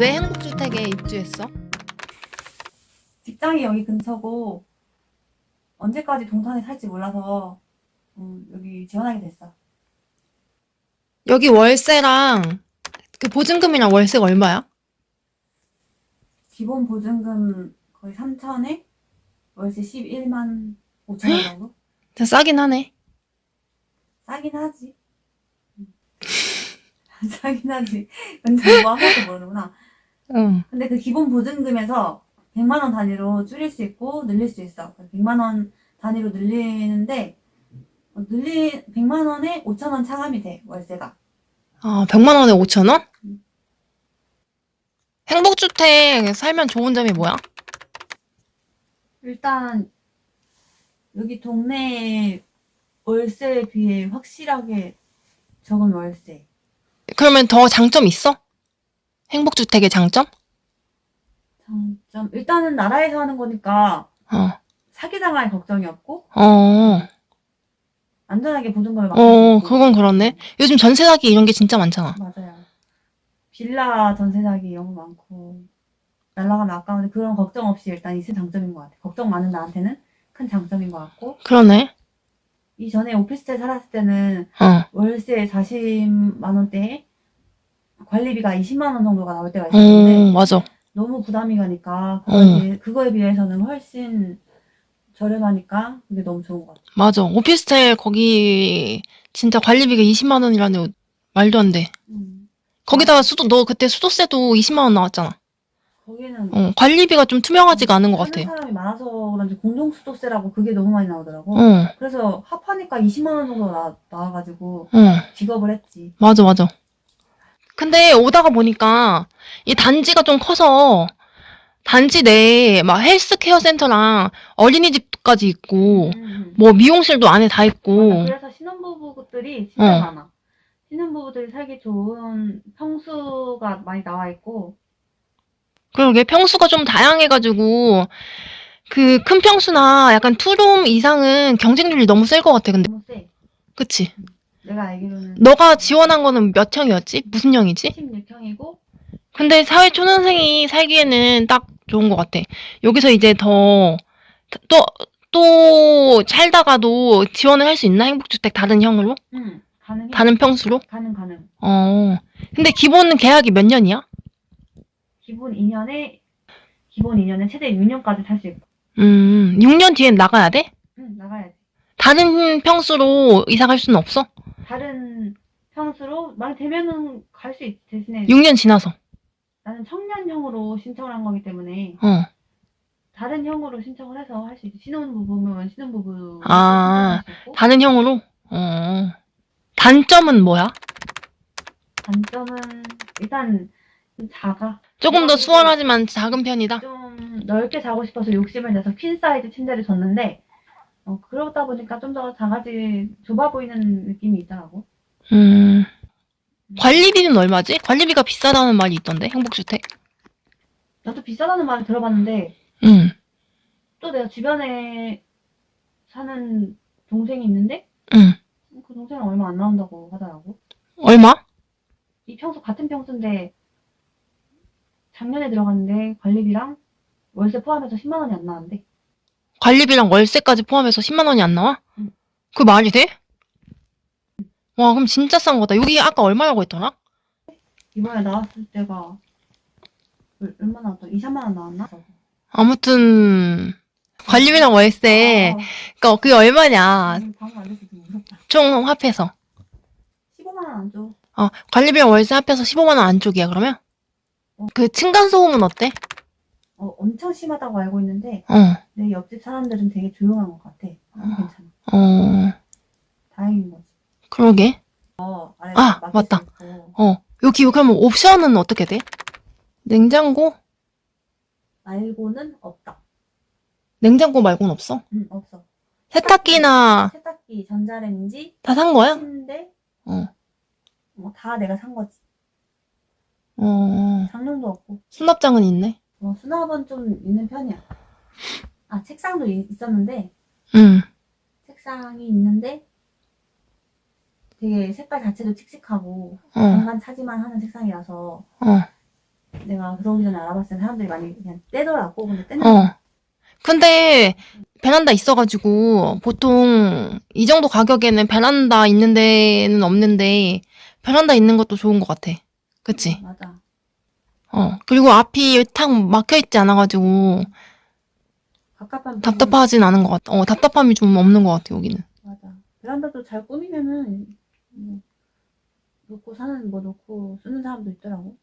왜 행복주택에 입주했어? 직장이 여기 근처고 언제까지 동탄에 살지 몰라서 음, 여기 지원하게 됐어. 여기 월세랑 그 보증금이랑 월세가 얼마야? 기본 보증금 거의 3천에 월세 11만 5천 원 정도? 진짜 싸긴 하네. 싸긴 하지. 음. 싸긴 하지. 근데 뭐 아무것도 모르는구나. 응. 근데 그 기본 보증금에서 100만 원 단위로 줄일 수 있고 늘릴 수 있어. 100만 원 단위로 늘리는데 어, 늘린 100만 원에 5천 원 차감이 돼 월세가. 아, 100만 원에 5천 원? 음. 행복주택 살면 좋은 점이 뭐야? 일단 여기 동네 월세에 비해 확실하게 적은 월세. 그러면 더 장점 있어? 행복주택의 장점? 장점 일단은 나라에서 하는 거니까 어, 사기당할 걱정이 없고 어, 안전하게 보증금을 수 어. 그건 그렇네. 요즘 전세 사기 이런 게 진짜 많잖아. 맞아요. 빌라 전세 사기 이런 거 많고 날라가면 아까운데 그런 걱정 없이 일단 있을 장점인 것 같아. 걱정 많은 나한테는 큰 장점인 것 같고 그러네. 이전에 오피스텔 살았을 때는 어, 월세 40만 원대에 관리비가 20만 원 정도가 나올 때가 있었는데 어, 맞아. 너무 부담이 가니까 어. 그거에, 비해- 그거에 비해서는 훨씬 저렴하니까 그게 너무 좋은 것 같아. 맞아. 오피스텔 거기 진짜 관리비가 20만 원이라는 말도 안 돼. 음. 거기다가 수도 너 그때 수도세도 20만 원 나왔잖아. 거기는 어, 관리비가 좀 투명하지가 않은 것 같아. 사는 사람이 많아서 그런지 공동 수도세라고 그게 너무 많이 나오더라고. 어, 그래서 합하니까 20만 원 정도 나, 나와가지고 어, 직업을 했지. 맞아, 맞아. 근데 오다가 보니까 이 단지가 좀 커서 단지 내에 막 헬스 케어 센터랑 어린이집까지 있고 음. 뭐 미용실도 안에 다 있고. 그래서 신혼부부들이 진짜 어. 많아. 신혼부부들이 살기 좋은 평수가 많이 나와 있고 그러게 평수가 좀 다양해가지고 그 큰 평수나 약간 투룸 이상은 경쟁률이 너무 셀 것 같아. 근데 너무 세. 그치? 내가 알기로는 너가 지원한 거는 몇 형이었지? 무슨 형이지? 16평이고 근데 사회 초년생이 살기에는 딱 좋은 것 같아. 여기서 이제 더, 또, 또 살다가도 지원을 할 수 있나? 행복주택 다른 형으로? 음, 가능 다른 평수로? 가능 가능. 어. 근데 기본 계약이 몇 년이야? 기본 2년에 기본 2년에 최대 6년까지 살 수 있고. 음, 6년 뒤엔 나가야 돼? 응, 나가야지. 다른 평수로 이사 갈 수는 없어? 다른 평수로 말 되면은 갈 수 있지. 대신에 6년 지나서. 나는 청년형으로 신청을 한 거기 때문에 어. 다른 형으로 신청을 해서 할 수 있지. 신혼부부면 신혼부부 아. 다른 형으로? 어. 단점은 뭐야? 단점은 일단 좀 작아. 조금 더 수월하지만 작은 편이다? 좀 넓게 자고 싶어서 욕심을 내서 퀸 사이즈 침대를 줬는데 어, 그러다 보니까 좀더 작아지 좁아 보이는 느낌이 있더라고. 음. 관리비는 얼마지? 관리비가 비싸다는 말이 있던데, 행복주택. 나도 비싸다는 말을 들어봤는데 응, 또 내가 주변에 사는 동생이 있는데 응. 그 동생은 얼마 안 나온다고 하더라고. 얼마? 이 평수 같은 평수인데 작년에 들어갔는데 관리비랑 월세 포함해서 10만 원이 안 나왔는데 관리비랑 월세까지 포함해서 10만 원이 안 나와? 응. 그 말이 돼? 와, 그럼 진짜 싼 거다. 여기 아까 얼마라고 했더라? 이번에 나왔을 때가 얼- 얼마나 나왔더 2, 3만 원 나왔나? 아무튼 관리비랑 월세, 그니까 그게 얼마냐? 아, 방금 알려서 좀 무섭다. 총 합해서. 15만 원 안 줘. 어, 관리비랑 월세 합해서 15만 원 안쪽이야, 그러면? 그 층간 소음은 어때? 어, 엄청 심하다고 알고 있는데 어, 내 옆집 사람들은 되게 조용한 것 같아. 아, 괜찮아. 어, 다행인 거지. 그러게. 어, 아래 아, 맞다. 수 있고. 어, 여기 그러면 옵션은 어떻게 돼? 냉장고? 말고는 없다. 냉장고 말고는 없어? 응, 없어. 세탁기나 세탁기, 전자레인지, 다 산 거야? 침대, 어, 뭐다 내가 산 거지. 어, 장롱도 없고. 수납장은 있네. 어, 수납은 좀 있는 편이야. 아, 책상도 이- 있었는데, 응, 책상이 있는데, 되게 색깔 자체도 칙칙하고, 어, 공간 차지만 하는 책상이라서, 어. 내가 들어오기 전에 알아봤을 때 사람들이 많이 그냥 떼더라고. 근데 떼는 어. 근데 베란다 있어가지고 보통 이 정도 가격에는 베란다 있는 데는 없는데 베란다 있는 것도 좋은 것 같아. 그치? 맞아. 어, 그리고 앞이 탁 막혀있지 않아가지고 답답한 답답하진 않은 것 같아. 어, 답답함이 좀 없는 것 같아, 여기는. 맞아. 베란다도 잘 꾸미면은 뭐 놓고 사는 뭐 놓고 쓰는 사람도 있더라고.